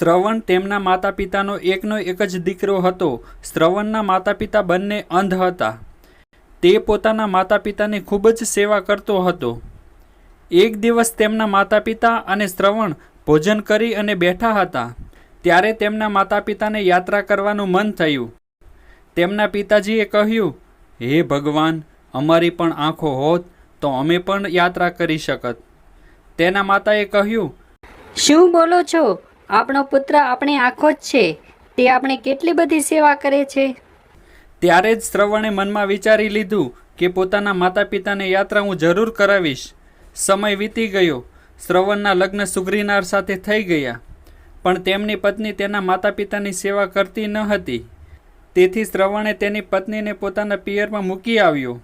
શ્રવણ તેમના માતા પિતાનો એકનો એક જ દીકરો હતો. શ્રવણના માતા પિતા બંને અંધ હતા. તે પોતાના માતા પિતાની ખૂબ જ સેવા કરતો હતો. એક દિવસ તેમના માતા પિતા અને શ્રવણ ભોજન કરી અને બેઠા હતા. ત્યારે તેમના માતા પિતાને યાત્રા કરવાનું મન થયું. તેમના પિતાજીએ કહ્યું, હે ભગવાન, અમારી પણ આંખો હોત તો અમે પણ યાત્રા કરી શકત. તેના માતાએ કહ્યું, શું બોલો છો? આપણો પુત્ર આપણી આંખો જ છે. તે આપણે કેટલી બધી સેવા કરે છે? ત્યારે જ શ્રવણે મનમાં વિચારી લીધું કે પોતાના માતા પિતાને યાત્રા હું જરૂર કરાવીશ. સમય વીતી ગયો. શ્રવણના લગ્ન સુગ્રીનાર સાથે થઈ ગયા. પણ તેમની પત્ની તેના માતા પિતાની સેવા કરતી ન હતી. તેથી શ્રવણે તેની પત્નીને પોતાના પિયરમાં મૂકી આવ્યો.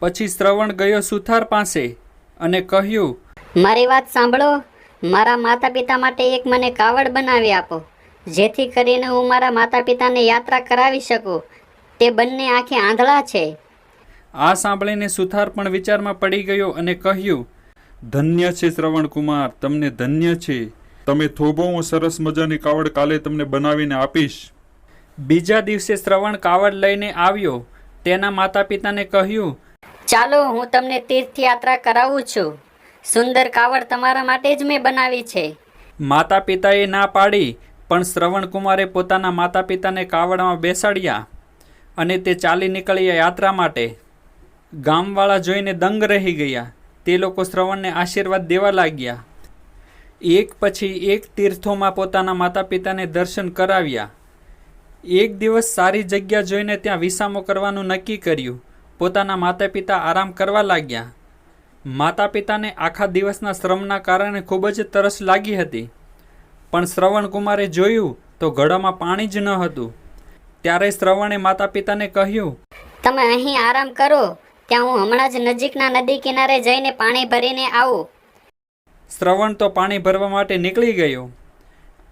પછી શ્રવણ ગયો સુથાર પાસે અને કહ્યું મારી વાત સાંભળો. મારા માતા પિતા માટે એક મને કાવડ બનાવી આપો. જેથી કરીને હું મારા માતા પિતાને યાત્રા કરાવી શકું. તે બંને આંખે આંધળા છે. આ સાંભળીને સુથાર પણ વિચારમાં પડી ગયો અને કહ્યું ધન્ય છે શ્રવણ કુમાર તમને ધન્ય છે. તમે થોભો હું સરસ મજાની કાવડ કાલે તમને બનાવીને આપીશ. બીજા દિવસે શ્રવણ કાવડ લઈને આવ્યો. તેના માતા પિતાને કહ્યું ચાલો હું તમને તીર્થયાત્રા કરાવું છું. સુંદર કાવડ તમારા માટે જ મેં બનાવી છે. માતા પિતાએ ના પાડી, પણ શ્રવણ કુમારે પોતાના માતા પિતાને કાવડમાં બેસાડ્યા અને તે ચાલી નીકળ્યા યાત્રા માટે. ગામવાળા જોઈને દંગ રહી ગયા. તે લોકો શ્રવણને આશીર્વાદ દેવા લાગ્યા. એક પછી એક તીર્થોમાં પોતાના માતા પિતાને દર્શન કરાવ્યા. એક દિવસ સારી જગ્યા જોઈને ત્યાં વિસામો કરવાનું નક્કી કર્યું. પોતાના માતા પિતા આરામ કરવા લાગ્યા. માતા પિતાને આખા દિવસના શ્રમના કારણે ખૂબ જ તરસ લાગી હતી. પણ શ્રવણ કુમારે જોયું તો ઘડામાં પાણી જ ન હતું. ત્યારે શ્રવણે માતા પિતાને કહ્યું તમે અહીં આરામ કરો ત્યાં હું હમણાં જ નજીકના નદી કિનારે જઈને પાણી ભરીને આવું. શ્રવણ તો પાણી ભરવા માટે નીકળી ગયો.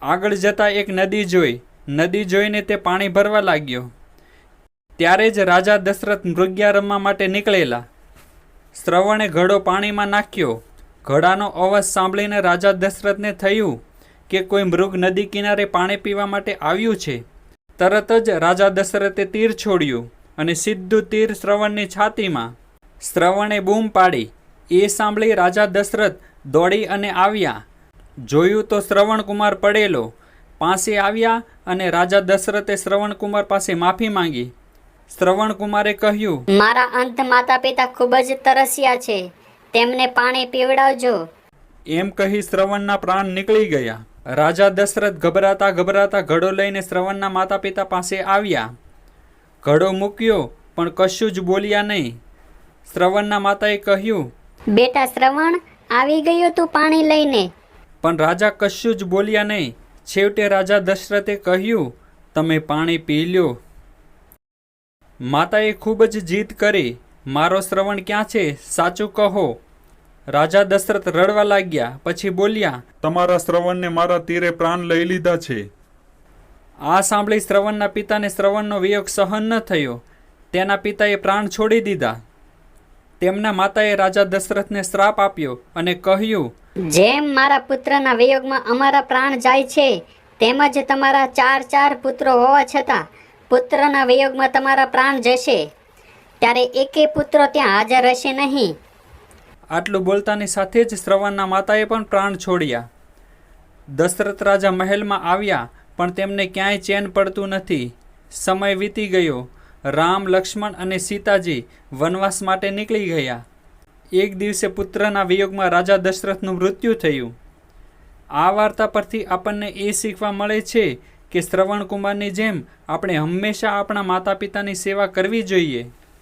આગળ જતા એક નદી જોઈ નદી જોઈને તે પાણી ભરવા લાગ્યો. ત્યારે જ રાજા દશરથ મૃગ્યા રમવા માટે નીકળેલા. શ્રવણે ઘડો પાણીમાં નાખ્યો. ઘડાનો અવાજ સાંભળીને રાજા દશરથને થયું કે કોઈ મૃગ નદી કિનારે પાણી પીવા માટે આવ્યું છે. તરત જ રાજા દશરથે તીર છોડ્યું અને સીધું તીર શ્રવણની છાતીમાં. શ્રવણે બૂમ પાડી. એ સાંભળી રાજા દશરથ દોડી અને આવ્યા. જોયું તો શ્રવણકુમાર પડેલો. પાસે આવ્યા અને રાજા દશરથે શ્રવણકુમાર પાસે માફી માંગી. શ્રવણકુમારે કહ્યું મારા અંત માતા પિતા ખૂબ જ તરસ્યા છે. તેમને પાણી પીવડાવજો. એમ કહી શ્રવણના પ્રાણ નીકળી ગયા. રાજા દશરથ ગભરાતા ગભરાતા ઘડો લઈને શ્રવણના માતા પિતા પાસે આવ્યા. ઘડો મૂક્યો પણ કશું જ બોલ્યા નહીં. શ્રવણના માતાએ કહ્યું બેટા શ્રવણ આવી ગયો તું પાણી લઈને. પણ રાજા કશું જ બોલ્યા નહીં. છેવટે રાજા દશરથે કહ્યું તમે પાણી પી લ્યો. માતાએ ખૂબ જ જીદ કરી મારો શ્રવણ ક્યાં છે? સાચું કહો. રાજા દશરથ રડવા લાગ્યા પછી બોલ્યા તમારા શ્રવણને મારા તીરે પ્રાણ લઈ લીધા છે. આ સાંભળી શ્રવણના પિતાને શ્રવણનો વિયોગ સહન ન થયો. તેના પિતાએ પ્રાણ છોડી દીધા. તેમના માતાએ રાજા દશરથને શ્રાપ આપ્યો અને કહ્યું જેમ મારા પુત્રના વિયોગમાં અમારા પ્રાણ જાય છે તેમજ તમારા ચાર ચાર પુત્રો હોવા છતાં પુત્રના વિયોગમાં તમારા પ્રાણ જશે. ત્યારે એકે પુત્ર ત્યાં હાજર રહેશે નહીં. આટલું બોલતાની સાથે જ શ્રવણના માતાએ પણ પ્રાણ છોડ્યા. દશરથ રાજા મહેલમાં આવ્યા, પણ તેમને ક્યાંય ચેન પડતું નથી. સમય વીતી ગયો. રામ, લક્ષ્મણ અને સીતાજી વનવાસ માટે નીકળી ગયા. એક દિવસે પુત્રના વિયોગમાં રાજા દશરથનું મૃત્યુ થયું. આ વાર્તા પરથી આપણને એ શીખવા મળે છે કે શ્રવણ કુમારની જેમ આપણે હંમેશા આપણા માતા પિતાની સેવા કરવી જોઈએ.